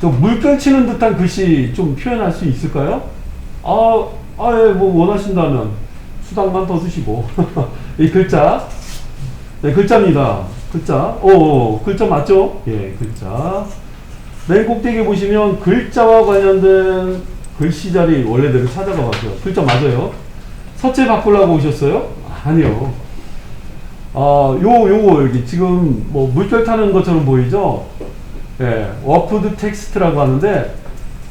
저 물결 치는 듯한 글씨 좀 표현할 수 있을까요? 아, 아, 예, 뭐 원하신다면 수당만 더 쓰시고 이 글자, 네 글자입니다. 글자, 오, 오 글자 맞죠? 예, 글자. 맨 꼭대기 보시면 글자와 관련된 글씨 자리 원래대로 찾아가 봤어요. 글자 맞아요? 서체 바꾸려고 오셨어요? 아니요. 아, 요, 요거 여기 지금 뭐 물결 타는 것처럼 보이죠? 예, 워프드 텍스트라고 하는데,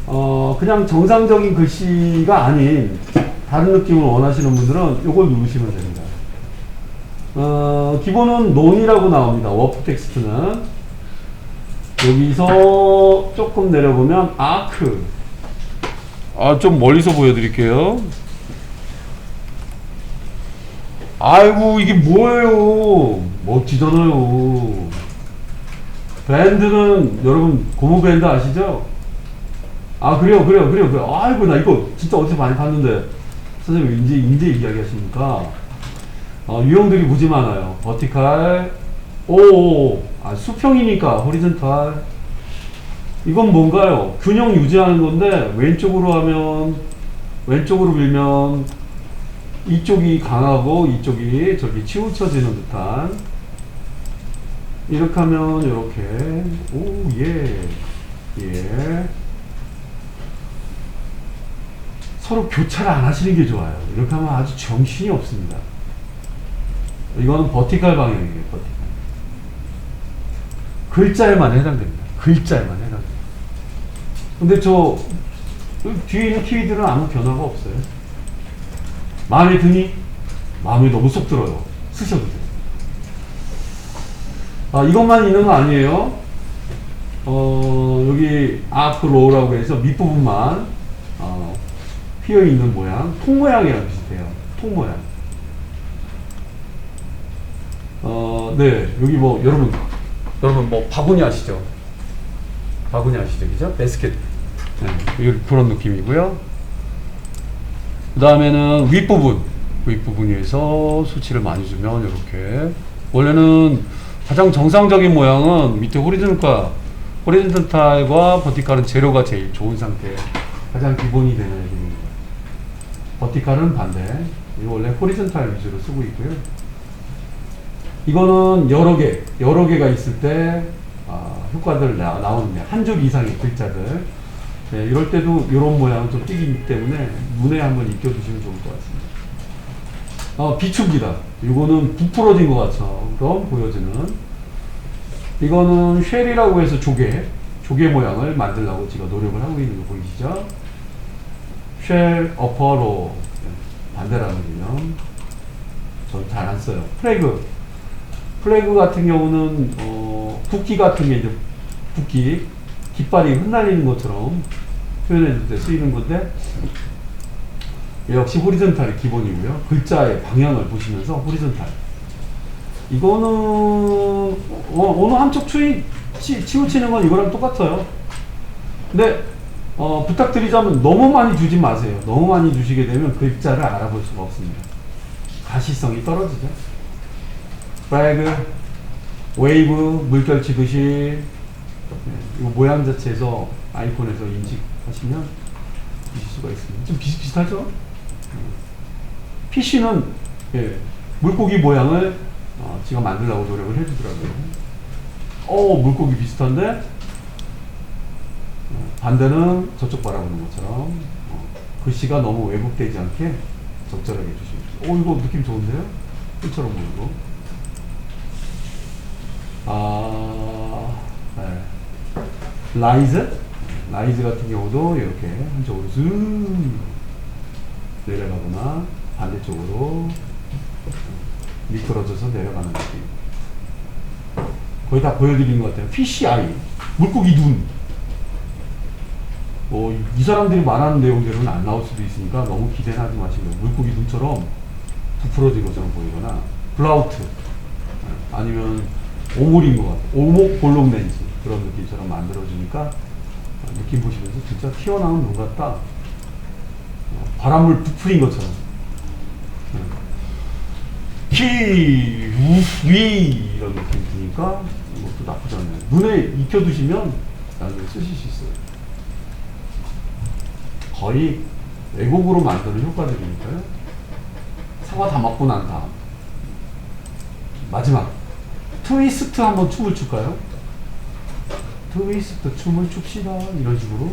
어, 그냥 정상적인 글씨가 아닌 다른 느낌을 원하시는 분들은 요걸 누르시면 됩니다. 어, 기본은 논이라고 나옵니다. 워프 텍스트는. 여기서 조금 내려보면 아크. 아, 좀 멀리서 보여드릴게요. 아이고, 이게 뭐예요? 멋지잖아요. 밴드는 여러분 고무 밴드 아시죠? 아 그래요 그래요 그래요 그래요 아이고 나 이거 진짜 어디서 많이 봤는데 선생님 이제 이제 이야기하십니까? 어, 유형들이 무지 많아요. 버티칼 오아 수평이니까 호리젠탈 이건 뭔가요? 균형 유지하는 건데 왼쪽으로 하면 왼쪽으로 밀면 이쪽이 강하고 이쪽이 저기 치우쳐지는 듯한 이렇게 하면 이렇게 오예 예. 서로 교차를 안 하시는 게 좋아요. 이렇게 하면 아주 정신이 없습니다. 이거는 버티칼 방향이에요. 버티칼. 글자에만 해당됩니다. 글자에만 해당됩니다. 근데 저 뒤에 있는 키위들은 아무 변화가 없어요. 마음에 드니? 마음에 너무 쏙 들어요. 쓰셔도 돼요. 아, 이것만 있는 거 아니에요. 어, 여기 앞로우라고 해서 밑부분만 어, 휘어 있는 모양, 통 모양이랑 비슷해요. 통 모양. 어, 네, 여기 뭐 여러분, 여러분 뭐 바구니 아시죠? 바구니 아시죠, 그죠? 베스켓. 네, 이 그런 느낌이고요. 그 다음에는 윗부분, 윗부분에서 수치를 많이 주면 이렇게 원래는 가장 정상적인 모양은 밑에 호리즌과 호리즌탈과 버티칼은 제로가 제일 좋은 상태, 가장 기본이 되는 애입니다. 버티칼은 반대. 이거 원래 호리즌탈 위주로 쓰고 있고요. 이거는 여러 개, 여러 개가 있을 때 아, 효과들 나, 나오는데 한줄 이상의 글자들. 네, 이럴 때도 이런 모양은 좀 띄기 때문에 눈에 한번 익혀두시면 좋을 것 같습니다. 어, 비춥니다. 이거는 부풀어진 것 같처럼 보여지는. 이거는 쉘이라고 해서 조개, 조개 모양을 만들려고 제가 노력을 하고 있는 거 보이시죠? 쉘, 어퍼로 반대라는 개념. 전잘안 써요. 플래그. 플래그 같은 경우는 어, 국기 같은 게 이제 국기 깃발이 흩날리는 것처럼 때 쓰이는 건데 역시 호리전탈이 기본이고요. 글자의 방향을 보시면서 호리전탈. 이거는 어, 어느 한쪽 추이 치, 치우치는 건 이거랑 똑같아요. 근데 어, 부탁드리자면 너무 많이 주지 마세요. 너무 많이 주시게 되면 글자를 알아볼 수가 없습니다. 가시성이 떨어지죠. 프라이그, 웨이브, 물결 치듯이 네, 이거 모양 자체에서 아이폰에서 인식하시면 보실 수가 있습니다. 좀 비슷비슷하죠? PC는 예, 물고기 모양을 어, 제가 만들려고 노력을 해주더라고요. 어, 물고기 비슷한데 어, 반대는 저쪽 바라보는 것처럼 어, 글씨가 너무 왜곡되지 않게 적절하게 해주시면. 어, 이거 느낌 좋은데요? 꿀처럼 보이고. 아, 네. 라이즈? 라이즈 같은 경우도 이렇게 한쪽으로 쭉 내려가거나 반대쪽으로 미끄러져서 내려가는 느낌. 거의 다 보여드린 것 같아요. PCI, 물고기 눈. 뭐, 이 사람들이 말하는 내용대로는 안 나올 수도 있으니까 너무 기대는 하지 마시고, 물고기 눈처럼 부풀어진 것처럼 보이거나, 블라우트, 아니면 오물인 것 같아. 오목 볼록 렌즈. 그런 느낌처럼 만들어주니까, 느낌 보시면서 진짜 튀어나온 눈 같다. 어, 바람물 부풀린 것처럼. 키, 우, 위 이런 느낌 드니까 이것도 나쁘지 않네요. 눈에 익혀두시면 나중에 쓰실 수 있어요. 거의 왜곡으로 만드는 효과들이니까요. 사과 다 먹고 난 다음. 마지막. 트위스트 한번 춤을 출까요? 트위스트 춤을 춥시다. 이런 식으로.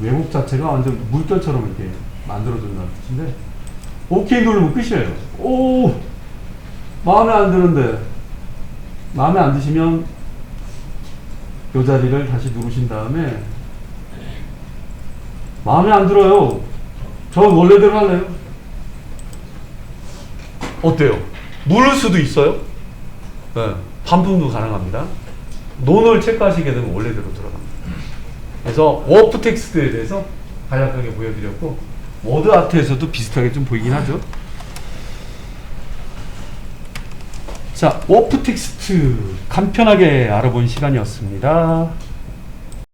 왜곡 자체가 완전 물결처럼 이렇게 만들어준다는 뜻인데, 오케이 누르면 끝이에요. 오! 마음에 안 드는데, 마음에 안 드시면, 요 자리를 다시 누르신 다음에, 마음에 안 들어요. 저 원래대로 할래요. 어때요? 누를 수도 있어요. 네, 반품도 가능합니다. 논을 체크하시게 되면 원래대로 들어갑니다. 그래서 워프 텍스트에 대해서 간략하게 보여드렸고 워드 아트에서도 비슷하게 좀 보이긴 하죠. 자, 워프 텍스트 간편하게 알아본 시간이었습니다.